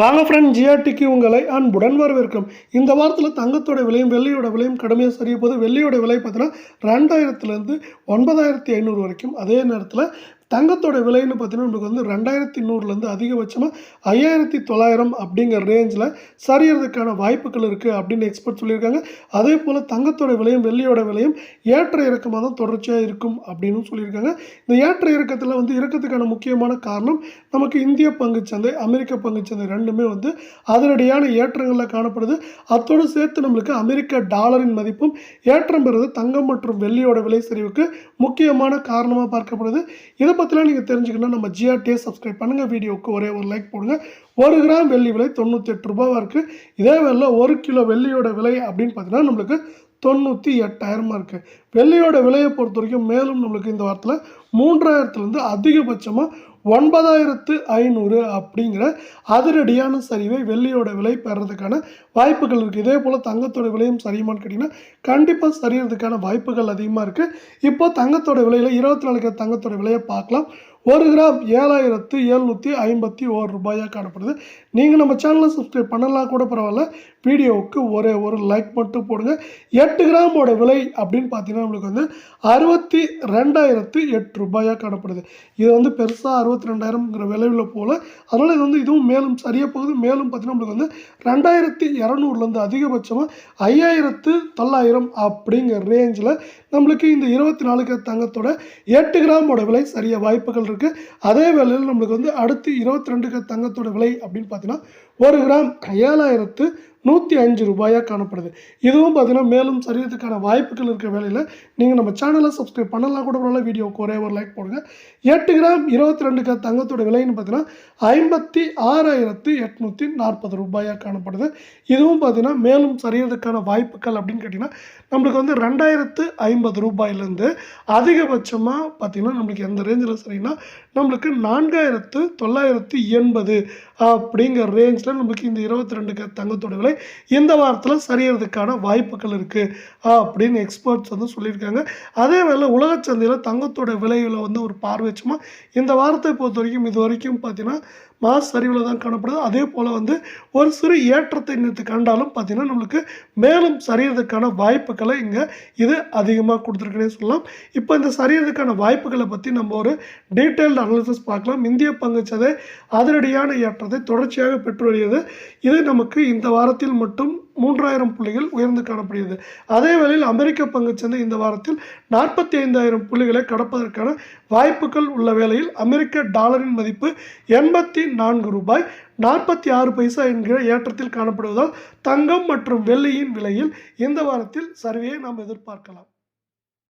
வாங்க ஃப்ரெண்ட் ஜிஆர்டிக்கு உங்களை அன்புடன் வரவேற்கும். இந்த வாரத்தில் தங்கத்தோட விலையும் வெள்ளியோட விலையும் கடுமையாக சரிய போது வெள்ளியோட விலை பார்த்தீங்கன்னா ரெண்டாயிரத்துலேருந்து ஒன்பதாயிரத்தி ஐநூறு வரைக்கும். அதே நேரத்தில் தங்கத்தோட விலைன்னு பார்த்தீங்கன்னா நமக்கு வந்து ரெண்டாயிரத்தி நூறுலேருந்து அதிகபட்சமாக ஐயாயிரத்தி தொள்ளாயிரம் அப்படிங்கிற ரேஞ்சில் சரியறதுக்கான வாய்ப்புகள் இருக்குது அப்படின்னு எக்ஸ்பர்ட் சொல்லியிருக்காங்க. அதே போல் தங்கத்தோட விலையும் வெள்ளியோட விலையும் ஏற்ற இறக்கமாக தான் தொடர்ச்சியாக இருக்கும் அப்படின்னு சொல்லியிருக்காங்க. இந்த ஏற்ற இறக்கத்தில் வந்து இறக்கத்துக்கான முக்கியமான காரணம் நமக்கு இந்திய பங்குச்சந்தை அமெரிக்க பங்குச்சந்தை ரெண்டுமே வந்து அதனடியான ஏற்றங்களில் காணப்படுது. அத்தோடு சேர்த்து நம்மளுக்கு அமெரிக்க டாலரின் மதிப்பும் ஏற்றம் பெறுது. தங்கம் மற்றும் வெள்ளியோட விலை சரிவுக்கு முக்கியமான காரணமாக பார்க்கப்படுது. இதை பற்றிலாம் நீங்கள் தெரிஞ்சுக்கணும் நம்ம ஜிஆர்டியை சப்ஸ்கிரைப் பண்ணுங்கள் வீடியோவுக்கு ஒரே ஒரு லைக் போடுங்க. ஒரு கிராம் வெள்ளி விலை தொண்ணூற்றி எட்டு ரூபாவாக இருக்குது இதே வேலை ஒரு கிலோ வெள்ளியோட விலை அப்படின்னு பார்த்தீங்கன்னா நம்மளுக்கு தொண்ணூற்றி எட்டாயிரமாக இருக்குது வெள்ளியோட விலையை பொறுத்த வரைக்கும் மேலும் நம்மளுக்கு இந்த வாரத்தில் மூன்றாயிரத்துலேருந்து அதிகபட்சமாக ஒன்பதாயிரத்து ஐநூறு அப்படிங்கிற அதிரடியான சரிவை வெள்ளியோட விலை பெறதுக்கான வாய்ப்புகள் இருக்குது இதே போல் தங்கத்தோட விலையும் சரியுமான்னு கேட்டிங்கன்னா கண்டிப்பாக சரியறதுக்கான வாய்ப்புகள் அதிகமாக இருக்குது இப்போ தங்கத்தோட விலையில் இருபத்தி நாலு தங்கத்தோட விலையை பார்க்கலாம். ஒரு கிராம் ஏழாயிரத்து எழுநூற்றி ஐம்பத்தி ஓரு ரூபாயாக காணப்படுது. நீங்கள் நம்ம சேனலை சப்ஸ்கிரைப் பண்ணலாம் கூட பரவாயில்ல. வீடியோவுக்கு ஒரே ஒரு லைக் மட்டும் போடுங்க. எட்டு கிராமோட விலை அப்படின்னு பார்த்தீங்கன்னா நம்மளுக்கு வந்து அறுபத்தி ரெண்டாயிரத்து எட்டு ரூபாயாக காணப்படுது. இது வந்து பெருசாக அறுபத்தி ரெண்டாயிரம்ங்கிற விலையில் போல் அதனால் இது வந்து இதுவும் மேலும் சரியாக போகுது. மேலும் பார்த்தீங்கன்னா நம்மளுக்கு வந்து ரெண்டாயிரத்தி இரநூறுலேருந்து அதிகபட்சமாக ஐயாயிரத்து தொள்ளாயிரம் அப்படிங்கிற ரேஞ்சில் நம்மளுக்கு இந்த இருபத்தி நாலுக்கு தங்கத்தோட எட்டு கிராமோட விலை சரியாக வாய்ப்புகள் இருக்குது அதே வேளையில் நம்மளுக்கு வந்து அடுத்து இருபத்தி ரெண்டுக்கு தங்கத்தோட விலை அப்படின்னு பார்த்தீங்கன்னா ஒரு கிராம் ஏழாயிரத்து நூற்றி அஞ்சு ரூபாயாக காணப்படுது. இதுவும் பார்த்தீங்கன்னா மேலும் சரியறதுக்கான வாய்ப்புகள் இருக்க வேலையில் நீங்கள் நம்ம சேனலை சப்ஸ்கிரைப் பண்ணலாம் கூட பரவாயில்ல வீடியோவுக்கு ஒரே ஒரு லைக் போடுங்க. எட்டு கிராம் இருபத்தி ரெண்டுக்கு தங்கத்தோட விலைன்னு பார்த்தீங்கன்னா ஐம்பத்தி ஆறாயிரத்து எட்நூற்றி நாற்பது ரூபாயாக காணப்படுது. இதுவும் பார்த்தீங்கன்னா மேலும் சரியறதுக்கான வாய்ப்புகள் அப்படின்னு கேட்டிங்கன்னா நம்மளுக்கு வந்து ரெண்டாயிரத்து ஐம்பது ரூபாயிலேருந்து அதிகபட்சமாக பார்த்திங்கன்னா நம்மளுக்கு எந்த ரேஞ்சில் சரின்னா நம்மளுக்கு நான்காயிரத்து தொள்ளாயிரத்து எண்பது அப்படிங்கிற ரேஞ்சில் நம்மளுக்கு இந்த இருபத்தி ரெண்டுக்கு தங்கத்தோட விலை இந்த வாரத்தில் சரியறதுக்கான வாய்ப்புகள் இருக்குது அப்படின்னு எக்ஸ்பர்ட்ஸ் வந்து சொல்லியிருக்காங்க. அதே வேளை உலக சந்தையில் தங்கத்தோட விலையில் வந்து ஒரு பார்வைச்சுமா இந்த வாரத்தை பொறுத்த வரைக்கும் இது வரைக்கும் பார்த்தீங்கன்னா மாஸ் சரிவில் தான் காணப்படுது. அதே போல் வந்து ஒரு சிறு ஏற்றத்தை நேற்று கண்டாலும் பார்த்திங்கன்னா நம்மளுக்கு மேலும் சரியறதுக்கான வாய்ப்புகளை இங்கே இது அதிகமாக கொடுத்துருக்குனே சொல்லலாம். இப்போ இந்த சரியறதுக்கான வாய்ப்புகளை பற்றி நம்ம ஒரு டீட்டெயில்டு அனாலிசிஸ் பார்க்கலாம். இந்திய பங்குச்சதை அதிரடியான ஏற்றத்தை தொடர்ச்சியாக பெற்று வருகிறது. இது நமக்கு இந்த வாரத்தில் மட்டும் மூன்றாயிரம் புள்ளிகள் உயர்ந்து காணப்படுகிறது. அதே வேளையில் அமெரிக்க பங்குச்சந்தை இந்த வாரத்தில் நாற்பத்தி ஐந்தாயிரம் புள்ளிகளை கடப்பதற்கான வாய்ப்புகள் உள்ள வேளையில் அமெரிக்க டாலரின் மதிப்பு எண்பத்தி நான்கு ரூபாய் நாற்பத்தி ஆறு பைசா என்கிற ஏற்றத்தில் காணப்படுவதால் தங்கம் மற்றும் வெள்ளியின் விலையில் இந்த வாரத்தில் சரிவையை நாம் எதிர்பார்க்கலாம்.